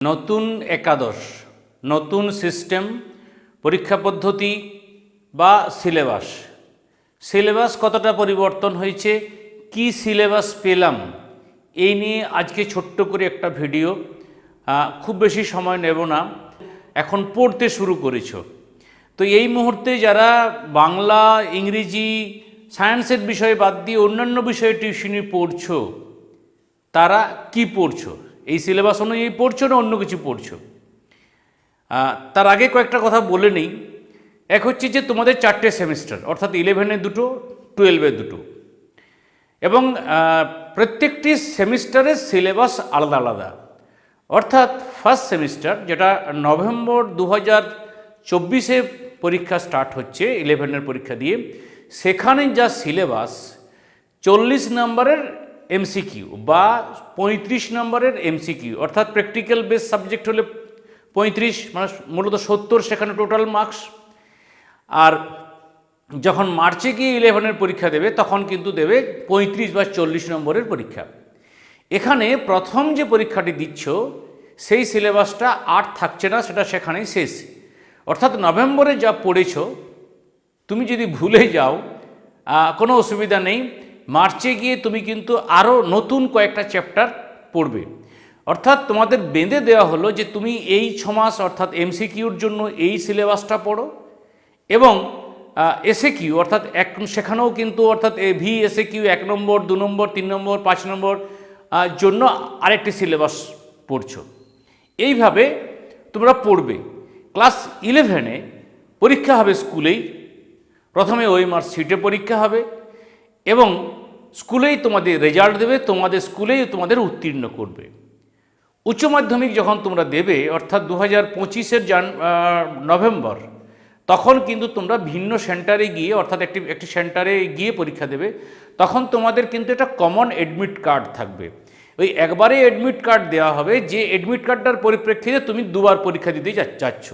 নতুন একাদশ, নতুন সিস্টেম পরীক্ষা পদ্ধতি বা সিলেবাস সিলেবাস কতটা পরিবর্তন হয়েছে? কি সিলেবাস পেলাম? এই নিয়ে আজকে ছোট্ট করে একটা ভিডিও খুব বেশি সময় নেব না। এখন পড়তে শুরু করেছ। তো এই মুহূর্তে যারা বাংলা, ইংরেজি সায়েন্সের বিষয় বাদ দিয়ে অন্যান্য বিষয়ে টিউশনি পড়ছো, তারা কি পড়ছো? এই সিলেবাস অনুযায়ী পড়ছো না অন্য কিছু পড়ছো? তার আগে কয়েকটা কথা বলে নিই। এক হচ্ছে যে তোমাদের চারটে সেমিস্টার, অর্থাৎ ইলেভেনের দুটো টুয়েলভের দুটো। এবং প্রত্যেকটি সেমিস্টারের সিলেবাস আলাদা আলাদা। অর্থাৎ ফার্স্ট সেমিস্টার যেটা নভেম্বর দু হাজার চব্বিশে পরীক্ষা স্টার্ট হচ্ছে ইলেভেনের পরীক্ষা দিয়ে, সেখানে যা সিলেবাস, চল্লিশ নম্বরের এমসিকিউ বা পঁয়ত্রিশ নম্বরের এমসিকিউ অর্থাৎ প্র্যাকটিক্যাল বেস সাবজেক্ট হলে পঁয়ত্রিশ মানে মূলত সত্তর, সেখানে টোটাল মার্কস আর যখন মার্চে গিয়ে ইলেভেনের পরীক্ষা দেবে, তখন কিন্তু দেবে পঁয়ত্রিশ বা চল্লিশ নম্বরের পরীক্ষা। এখানে প্রথম যে পরীক্ষাটি দিচ্ছ, সেই সিলেবাসটা আর থাকছে না, সেটা সেখানেই শেষ। অর্থাৎ নভেম্বরে যা পড়েছ, তুমি যদি ভুলে যাও কোনো অসুবিধা নেই। মার্চে গিয়ে তুমি কিন্তু আরও নতুন কয়েকটা চ্যাপ্টার পড়বে। অর্থাৎ তোমাদের বেঁধে দেওয়া হলো যে তুমি এই ছমাস অর্থাৎ এমসিকিউর জন্য এই সিলেবাসটা পড়ো এবং এসে কিউ অর্থাৎ এক, সেখানেও কিন্তু অর্থাৎ ভি এসে কিউ এক নম্বর, দু নম্বর, তিন নম্বর, পাঁচ নম্বর জন্য আরেকটি সিলেবাস পড়ছো। এইভাবে তোমরা পড়বে। ক্লাস ইলেভেনে পরীক্ষা হবে স্কুলেই। প্রথমে ওই সিটে পরীক্ষা হবে এবং স্কুলেই তোমাদের রেজাল্ট দেবে, তোমাদের স্কুলেই তোমাদের উত্তীর্ণ করবে। উচ্চ মাধ্যমিক যখন তোমরা দেবে, অর্থাৎ দু হাজার পঁচিশের জান নভেম্বর, তখন কিন্তু তোমরা ভিন্ন সেন্টারে গিয়ে, অর্থাৎ একটি একটি সেন্টারে গিয়ে পরীক্ষা দেবে, তখন তোমাদের কিন্তু একটা কমন এডমিট কার্ড থাকবে। ওই একবারে এডমিট কার্ড দেওয়া হবে, যে এডমিট কার্ডটার পরিপ্রেক্ষিতে তুমি দুবার পরীক্ষা দিতে যাচ্ছ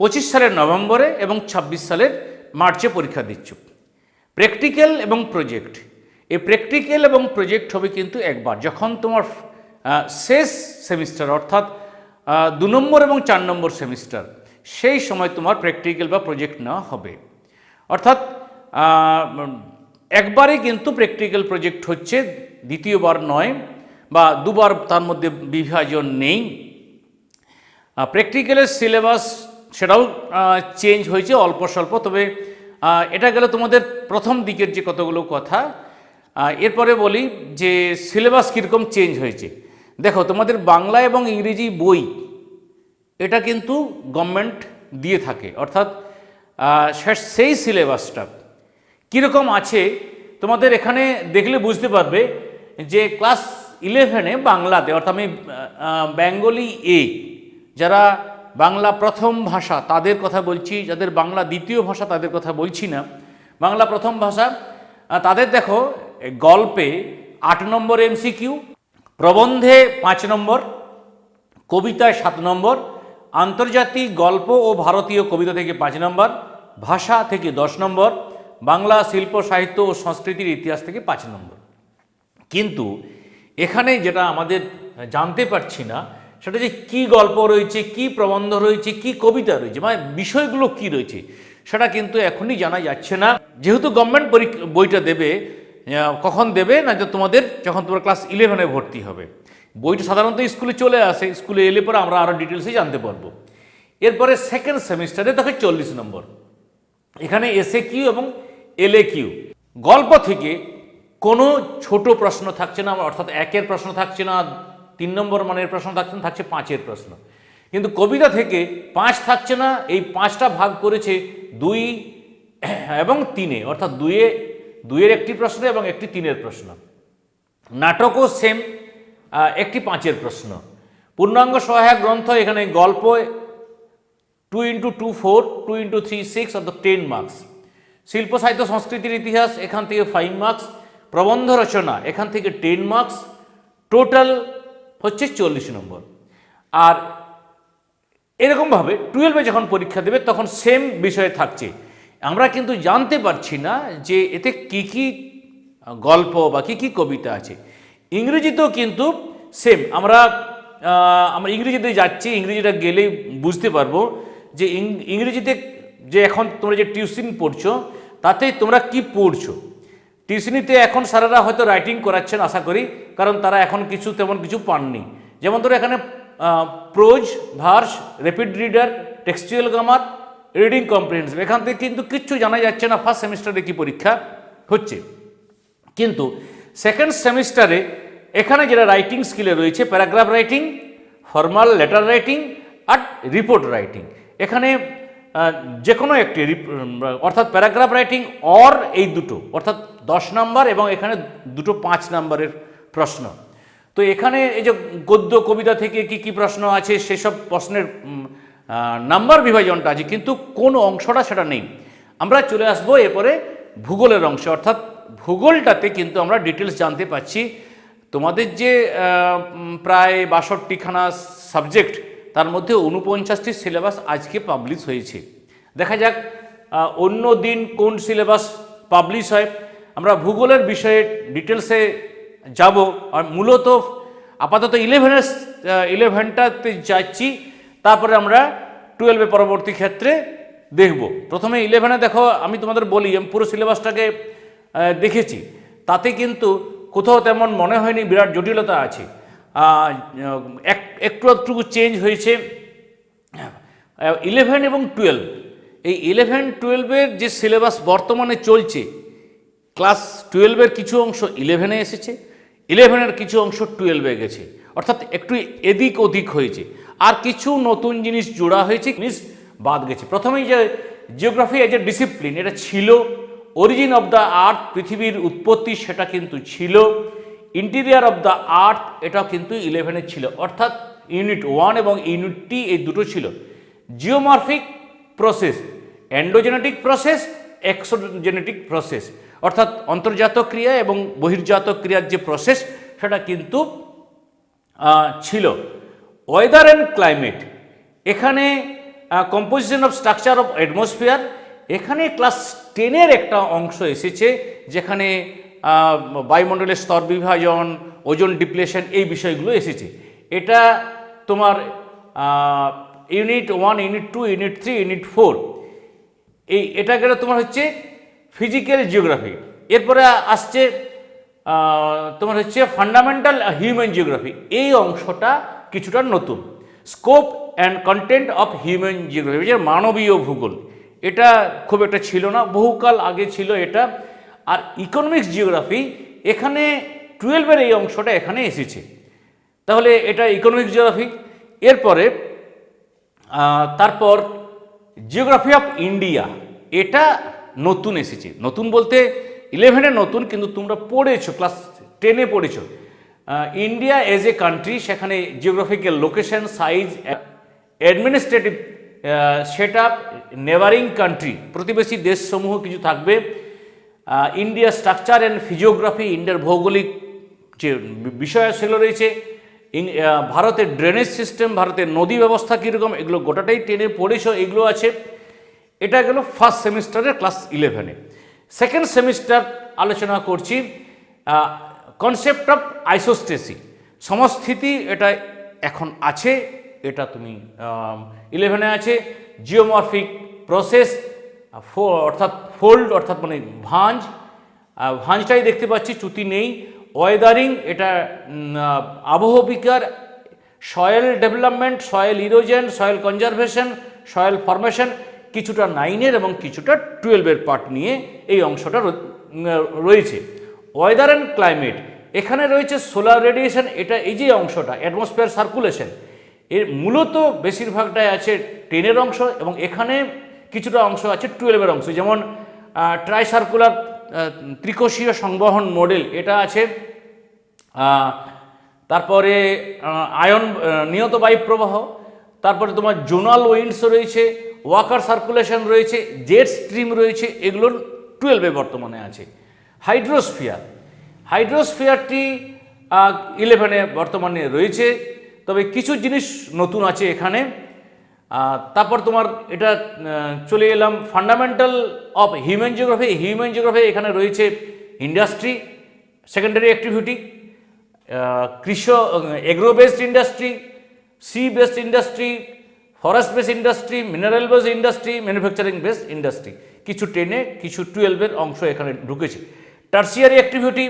পঁচিশ সালের নভেম্বরে এবং ছাব্বিশ সালের মার্চে পরীক্ষা দিচ্ছ। প্র্যাকটিক্যাল এবং প্রজেক্ট এই প্র্যাকটিক্যাল এবং প্রজেক্ট হবে কিন্তু একবার। যখন তোমার শেষ সেমিস্টার অর্থাৎ দু নম্বর এবং চার নম্বর সেমিস্টার, সেই সময় তোমার প্র্যাকটিক্যাল বা প্রজেক্ট নেওয়া হবে। অর্থাৎ একবারে কিন্তু প্র্যাকটিক্যাল প্রজেক্ট হচ্ছে, দ্বিতীয়বার নয় বা দুবার তার মধ্যে বিভাজন নেই। প্র্যাকটিক্যালের সিলেবাস সেটাও চেঞ্জ হয়েছে, অল্প স্বল্প, তবে এটা গেল তোমাদের প্রথম দিকের যে কতগুলো কথা এরপরে বলি যে সিলেবাস কীরকম চেঞ্জ হয়েছে। দেখো, তোমাদের বাংলা এবং ইংরেজি বই, এটা কিন্তু গভর্নমেন্ট দিয়ে থাকে। অর্থাৎ সেই সিলেবাসটা কীরকম আছে, তোমাদের এখানে দেখলে বুঝতে পারবে যে ক্লাস ইলেভেনে বাংলাতে, অর্থাৎ আমি বেঙ্গলি এ যারা বাংলা প্রথম ভাষা, তাদের কথা বলছি, যাদের বাংলা দ্বিতীয় ভাষা, তাদের কথা বলছি না। বাংলা প্রথম ভাষা তাদের দেখো গল্পে আট নম্বর এমসিকিউ, প্রবন্ধে পাঁচ নম্বর, কবিতায় সাত নম্বর, আন্তর্জাতিক গল্প ও ভারতীয় কবিতা থেকে পাঁচ নম্বর, ভাষা থেকে দশ নম্বর, বাংলা শিল্প, সাহিত্য ও সংস্কৃতির ইতিহাস থেকে পাঁচ নম্বর। কিন্তু এখানে যেটা আমাদের জানতে পারছি না, সেটা যে কি গল্প রয়েছে, কি প্রবন্ধ রয়েছে, কি কবিতা রয়েছে মানে বিষয়গুলো কি রয়েছে, সেটা কিন্তু এখনই জানা যাচ্ছে না। যেহেতু গভর্নমেন্ট বইটা দেবে কখন দেবে না যে তোমাদের যখন তোমার ক্লাস ইলেভেনে ভর্তি হবে। বইটা সাধারণত স্কুলে চলে আসে, স্কুলে এলে পরে আমরা আরও ডিটেলসে জানতে পারব। এরপরে সেকেন্ড সেমিস্টারে দেখো চল্লিশ নম্বর। এখানে এসএ কিউ এবং এলএ কিউ গল্প থেকে কোনো ছোট প্রশ্ন থাকছে না, অর্থাৎ একের প্রশ্ন থাকছে না, তিন নম্বর মানের প্রশ্ন থাকছে না, থাকছে পাঁচের প্রশ্ন। কিন্তু কবিতা থেকে পাঁচ থাকছে না, এই পাঁচটা ভাগ করেছে দুই এবং তিনে, অর্থাৎ দুইয়ে দুইয়ের একটি প্রশ্ন এবং একটি তিনের প্রশ্ন। নাটকও সেম একটি পাঁচের প্রশ্ন। পূর্ণাঙ্গ সহায়ক গ্রন্থ এখানে গল্প two into two four two into three six অর্থাৎ টেন মার্কস শিল্প, সাহিত্য, সংস্কৃতির ইতিহাস, এখান থেকে ফাইভ মার্কস প্রবন্ধ রচনা, এখান থেকে টেন মার্কস টোটাল হচ্ছে চল্লিশ নম্বর। আর এরকমভাবে টুয়েলভে যখন পরীক্ষা দেবে, তখন সেম বিষয়ে থাকছে। আমরা কিন্তু জানতে পারছি না যে এতে কি কি গল্প বা কি কি কবিতা আছে। ইংরেজিতেও কিন্তু সেম আমরা আমরা ইংরেজিতে যাচ্ছি, ইংরেজিটা গেলেই বুঝতে পারব যে ইংরেজিতে যে এখন তোমরা যে টিউশন পড়ছো, তাতে তোমরা কি পড়ছো। টিউশনিতে এখন স্যারেরা হয়তো রাইটিং করাচ্ছেন আশা করি, কারণ তারা এখন কিছু তেমন কিছু পাননি। যেমন ধরো এখানে prose verse rapid reader textual grammar reading comprehensive এখান থেকে কিন্তু কিচ্ছু জানা যাচ্ছে না ফার্স্ট সেমিস্টারে কি পরীক্ষা হচ্ছে। কিন্তু সেকেন্ড সেমিস্টারে এখানে যেটা রাইটিং স্কিলে রয়েছে paragraph writing formal letter writing আর রিপোর্ট রাইটিং এখানে যে কোনো একটি অর্থাৎ প্যারাগ্রাফ রাইটিং অর এই দুটো, অর্থাৎ দশ নাম্বার এবং এখানে দুটো পাঁচ নাম্বারের প্রশ্ন। তো এখানে এই যে গদ্য কবিতা থেকে কি কি প্রশ্ন আছে, সেসব প্রশ্নের নাম্বার বিভাজনটা আছে, কিন্তু কোন অংশটা সেটা নেই। আমরা চলে আসব এরপরে ভূগোলের অংশে। অর্থাৎ ভূগোলটাতে কিন্তু আমরা ডিটেলস জানতে পাচ্ছি। তোমাদের যে প্রায় বাষট্টিখানা সাবজেক্ট তার মধ্যে উনপঞ্চাশটি সিলেবাস আজকে পাবলিশ হয়েছে। দেখা যাক অন্য দিন কোন সিলেবাস পাবলিশ হয়। আমরা ভূগোলের বিষয়ে ডিটেলসে যাব। আর মূলত আপাতত ইলেভেনের ইলেভেনটাতে যাচ্ছি। তারপরে আমরা টুয়েলভে পরবর্তী ক্ষেত্রে দেখব। প্রথমে ইলেভেনে দেখো, আমি তোমাদের বলি, আমি পুরো সিলেবাসটাকে দেখেছি। তাতে কিন্তু কোথাও তেমন মনে হয়নি, বিরাট জটিলতা আছে। এক, একটু একটু চেঞ্জ হয়েছে। ইলেভেন এবং টুয়েলভ এই ইলেভেন টুয়েলভের যে সিলেবাস বর্তমানে চলছে ক্লাস টুয়েলভের কিছু অংশ ইলেভেনে এসেছে ইলেভেনের কিছু অংশ টুয়েলভে গেছে। অর্থাৎ একটু এদিক ওদিক হয়েছে। আর কিছু নতুন জিনিস জোড়া হয়েছে, জিনিস বাদ গেছে। প্রথমেই যে জিওগ্রাফি এজ এ ডিসিপ্লিন এটা ছিল অরিজিন অফ দ্য আর্থ পৃথিবীর উৎপত্তি সেটা কিন্তু ছিল। ইন্টিরিয়ার অফ দ্য আর্থ এটা কিন্তু ইলেভেনে ছিল। অর্থাৎ ইউনিট ওয়ান এবং ইউনিট টি এই দুটো ছিল। Geomorphic process endogenetic process exogenetic process অর্থাৎ অন্তর্জাত ক্রিয়া এবং বহির্জাত ক্রিয়ার যে প্রসেস সেটা কিন্তু ছিল। ওয়েদার অ্যান্ড ক্লাইমেট এখানে composition of structure of atmosphere এখানে ক্লাস টেনের একটা অংশ এসেছে, যেখানে বায়ুমণ্ডলের স্তর বিভাজন ওজন ডিপ্লেশন এই বিষয়গুলো এসেছে। এটা তোমার unit one unit two unit three unit four এই এটা গেলে তোমার হচ্ছে ফিজিক্যাল জিওগ্রাফি এরপরে আসছে তোমার হচ্ছে ফান্ডামেন্টাল হিউম্যান জিওগ্রাফি এই অংশটা কিছুটা নতুন। Scope and content of human geography যে মানবীয় ভূগোল, এটা খুব একটা ছিল না, বহুকাল আগে ছিল এটা। আর ইকোনমিক্স জিওগ্রাফি এখানে টুয়েলভের এই অংশটা এখানে এসেছে। তাহলে এটা ইকোনমিক্স জিওগ্রাফি এরপরে তারপর জিওগ্রাফি অফ ইন্ডিয়া এটা নতুন এসেছে। নতুন বলতে ইলেভেনে নতুন, কিন্তু তোমরা পড়েছো ক্লাস টেনে পড়েছো। ইন্ডিয়া এজ এ কান্ট্রি সেখানে geographical location size administrative set up neighbouring country প্রতিবেশী দেশসমূহ কিছু থাকবে। ইন্ডিয়া স্ট্রাকচার অ্যান্ড ফিজিওগ্রাফি ইন্ডিয়ার ভৌগোলিক যে বিষয় সেগুলো রয়েছে ভারতের ড্রেনেজ সিস্টেম ভারতের নদী ব্যবস্থা কীরকম, এগুলো গোটাটাই টেনে পড়েছো, এগুলো আছে। এটা গেল ফার্স্ট সেমিস্টারের ক্লাস ইলেভেনে সেকেন্ড সেমিস্টার আলোচনা করছি কনসেপ্ট অফ আইসোস্টেসি সমস্থিতি এটা এখন আছে, এটা তুমি ইলেভেনে আছে জিওমরফিক প্রসেস অর্থাৎ ফোল্ড অর্থাৎ মানে ভাঁজ ভাঁজটাই দেখতে পাচ্ছি চ্যুতি নেই ওয়েদারিং এটা আবহবিকার soil development soil erosion soil conservation soil formation কিছুটা নাইনের এবং কিছুটা টুয়েলভের পার্ট নিয়ে এই অংশটা রয়েছে। ওয়েদার অ্যান্ড ক্লাইমেট এখানে রয়েছে সোলার রেডিয়েশন এটা এই যে অংশটা অ্যাটমসফিয়ার সার্কুলেশন এর মূলত বেশিরভাগটাই আছে টেনের অংশ এবং এখানে কিছুটা অংশ আছে টুয়েলভের অংশ। যেমন ট্রাই সার্কুলার ত্রিকোষীয় সংবহন মডেল এটা আছে তারপরে আয়ন নিয়ত বায়ু প্রবাহ তারপরে তোমার জোনাল উইন্ডস রয়েছে ওয়াকার সার্কুলেশন রয়েছে জেট স্ট্রিম রয়েছে, এগুলোর টুয়েলভে বর্তমানে আছে। হাইড্রোস্ফিয়ার। হাইড্রোস্ফিয়ারটি ইলেভেনে বর্তমানে রয়েছে। তবে কিছু জিনিস নতুন আছে এখানে। তারপর তোমার এটা চলে এলাম fundamental of human geography human geography এখানে রয়েছে ইন্ডাস্ট্রি সেকেন্ডারি অ্যাক্টিভিটি কৃষক agro based industry sea based industry forest base industry mineral base industry manufacturing base industry কিছু টেনে কিছু টুয়েলভের অংশ এখানে ঢুকেছে। টার্সিয়ারি অ্যাক্টিভিটি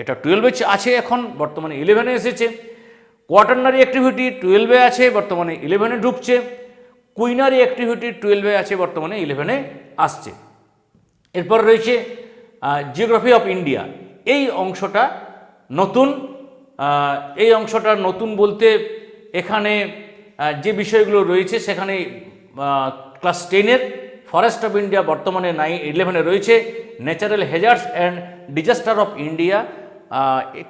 এটা টুয়েলভে আছে এখন, বর্তমানে ইলেভেনে এসেছে। কোয়াটারনারি অ্যাক্টিভিটি টুয়েলভে আছে, বর্তমানে ইলেভেনে ঢুকছে। কুইনারি অ্যাক্টিভিটি টুয়েলভে আছে, বর্তমানে ইলেভেনে আসছে। এরপর রয়েছে জিওগ্রাফি অফ ইন্ডিয়া এই অংশটা নতুন এই অংশটা নতুন বলতে এখানে যে বিষয়গুলো রয়েছে, সেখানে ক্লাস টেনের ফরেস্ট অফ ইন্ডিয়া বর্তমানে নাই ইলেভেনে রয়েছে। Natural hazards and disaster of India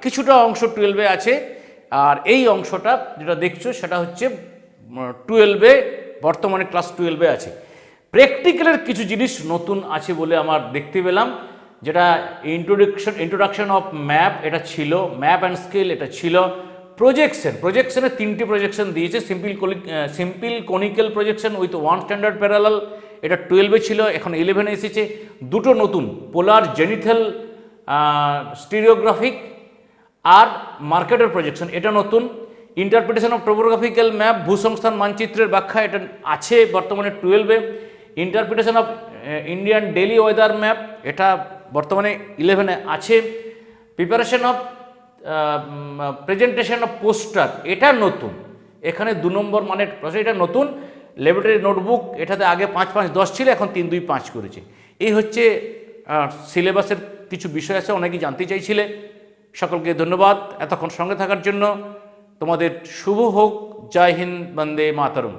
কিছুটা অংশ টুয়েলভে আছে। আর এই অংশটা যেটা দেখছ, সেটা হচ্ছে টুয়েলভে বর্তমানে ক্লাস টুয়েলভে আছে। প্র্যাকটিক্যালের কিছু জিনিস নতুন আছে বলে আমার দেখতে পেলাম, যেটা ইন্ট্রোডাকশন ইন্ট্রোডাকশন অফ ম্যাপ এটা ছিল ম্যাপ অ্যান্ড স্কেল এটা ছিল। প্রজেকশন প্রজেকশনে তিনটি প্রজেকশন দিয়েছে simple simple conical projection with one standard parallel এটা টুয়েলভে ছিল, এখন ইলেভেনে এসেছে। দুটো নতুন পোলার জেনিথেল স্টিরিওগ্রাফিক আর মার্কেটের প্রজেকশন এটা নতুন। ইন্টারপ্রিটেশন অফ টোপোগ্রাফিক্যাল ম্যাপ ভূসংস্থান মানচিত্রের ব্যাখ্যা এটা আছে বর্তমানে টুয়েলভে interpretation of Indian daily weather map এটা বর্তমানে ইলেভেনে আছে। Preparation of presentation of poster এটা নতুন। এখানে দু নম্বর মানের এটা নতুন। ল্যাবরেটরি নোটবুক এটাতে আগে পাঁচ পাঁচ দশ ছিল, এখন তিন দুই পাঁচ করেছে। এই হচ্ছে সিলেবাসের কিছু বিষয় আছে, অনেকেই জানতে চাইছিলে। সকলকে ধন্যবাদ এতক্ষণ সঙ্গে থাকার জন্য। তোমাদের শুভ হোক। জয় হিন্দ, বন্দে মাতরম।